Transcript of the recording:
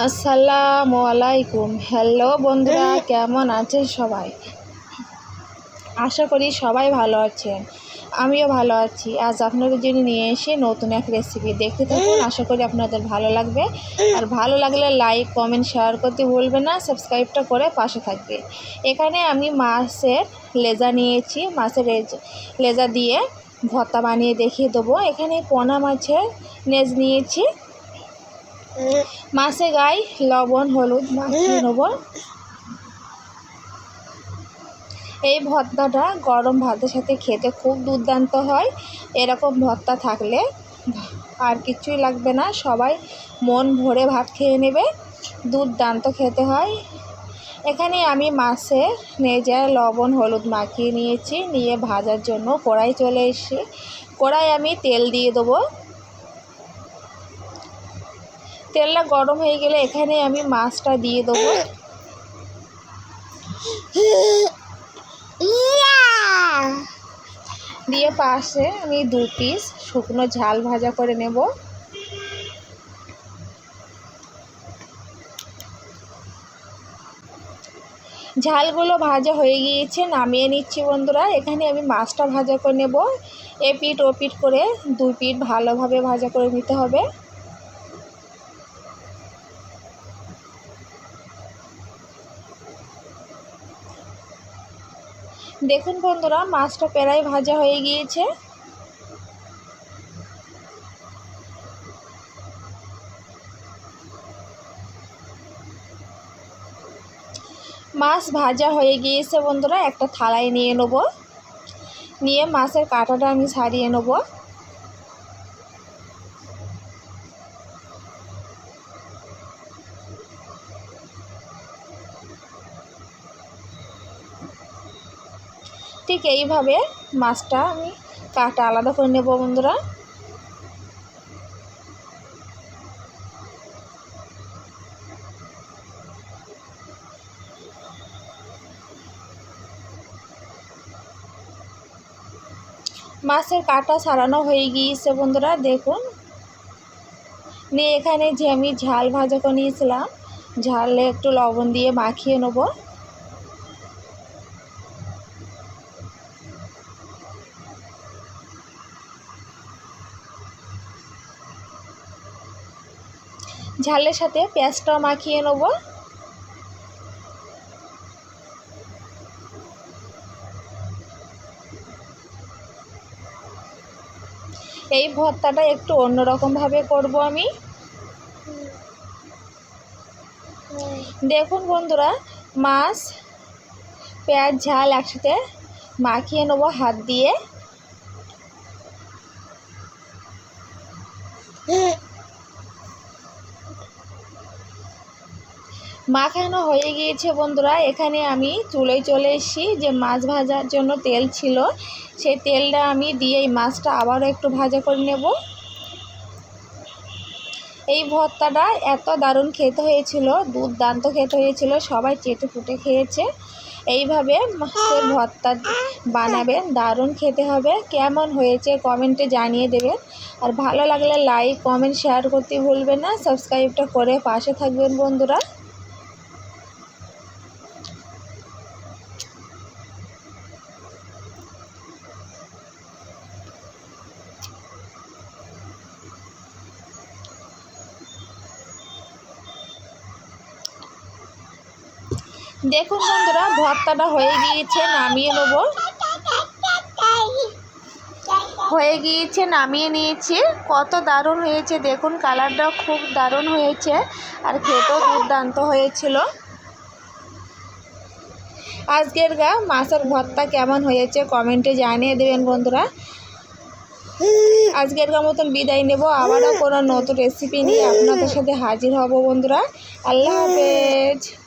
আসসালামু আলাইকুম। হ্যালো বন্ধুরা কেমন আছেন সবাই? আশা করি সবাই ভালো আছেন। আমিও ভালো আছি। আজ আপনাদের জন্য নিয়ে এসে নতুন এক রেসিপি দেখতে থাকুন। আশা করি আপনাদের ভালো লাগবে। আর ভালো লাগলে লাইক কমেন্ট শেয়ার করতে ভুলবেন না। সাবস্ক্রাইবটা করে পাশে থাকবে। এখানে আমি মাছের লেজা নিয়েছি। মাছের লেজা দিয়ে ভর্তা বানিয়ে দেখিয়ে দেবো। এখানে পোনা মাছের নেজ নিয়েছি। মাছে গায়ে লবণ, হলুদ মাখিয়ে নেব। এই ভর্তাটা গরম ভাতের সাথে খেতে খুব দুর্দান্ত হয়। এরকম ভর্তা থাকলে আর কিছুই লাগবে না। সবাই মন ভরে ভাত খেয়ে নেবে। দুর্দান্ত খেতে হয়। এখানে আমি মাছে নেজায় লবণ, হলুদ মাখিয়ে নিয়েছি। নিয়ে ভাজার জন্য কড়াই চলে এসেছি। কড়াই আমি তেল দিয়ে দেবো। তেলটা গরম হয়ে গেলে এখানে আমি মাছটা দিয়ে দেবো। দিয়ে পাশে আমি দু পিস শুকনো ঝাল ভাজা করে নেব। ঝালগুলো ভাজা হয়ে গিয়েছে, নামিয়ে নিচ্ছি বন্ধুরা। এখানে আমি মাছটা ভাজা করে নেব। এ পিঠ ও পিঠ করে দুই পিঠ ভালোভাবে ভাজা করে নিতে হবে। দেখুন বন্ধুরা, মাছটা প্রায় ভাজা হয়ে গিয়েছে। মাছ ভাজা হয়ে গিয়েছে বন্ধুরা, একটা থালায় নিয়ে নেব। নিয়ে মাছের কাঁটাটা আমি সারিয়ে নেব। ঠিক এইভাবে মাছটা আমি কাটা আলাদা করে নেব বন্ধুরা। মাছের কাটা সারানো হয়ে গিয়েছে বন্ধুরা, দেখুন। নিয়ে এখানে যে আমি ঝাল ভাজা করে নিয়েছিলাম, ঝালে একটু লবণ দিয়ে মাখিয়ে নেব। ঝালের সাথে পেঁয়াজটাও মাখিয়ে নেব। এই ভর্তাটা একটু অন্যরকমভাবে করব আমি। দেখুন বন্ধুরা, মাছ, পেঁয়াজ, ঝাল একসাথে মাখিয়ে নেব হাত দিয়ে। মাখানো হয়ে গিয়েছে বন্ধুরা? এখানে আমি চুলোয় চলে এসেছি যে মাছ ভাজার জন্য তেল ছিল। সেই তেলটা আমি দিয়ে এই মাছটা আবারও একটু ভাজা করে নেব। এই ভর্তাটা এত দারুণ খেতে হয়েছিল, দুর্দান্ত খেতে হয়েছিল, সবাই চেটে ফুটে খেয়েছে। এইভাবে মাছের ভর্তা বানাবেন, দারুণ খেতে হবে। কেমন হয়েছে কমেন্টে জানিয়ে দেবেন। আর ভালো লাগলে লাইক, কমেন্ট, শেয়ার করতে ভুলবেন না। সাবস্ক্রাইবটা করে পাশে থাকবেন বন্ধুরা। দেখুন বন্ধুরা, ভর্তাটা হয়ে গিয়েছে, নামিয়ে নেব। হয়ে গিয়েছে, নামিয়ে নিয়েছি। কত দারুণ হয়েছে, দেখুন কালারটা খুব দারুণ হয়েছে, আর খেতেও দুর্দান্ত হয়েছিল। আজকের গা, মাছের ভর্তা কেমন হয়েছে, কমেন্টে জানিয়ে দেবেন বন্ধুরা। আজকের মতন বিদায় নেব। আবারও কোনো নতুন রেসিপি নিয়ে আপনাদের সাথে হাজির হব বন্ধুরা। আল্লাহ হাফেজ।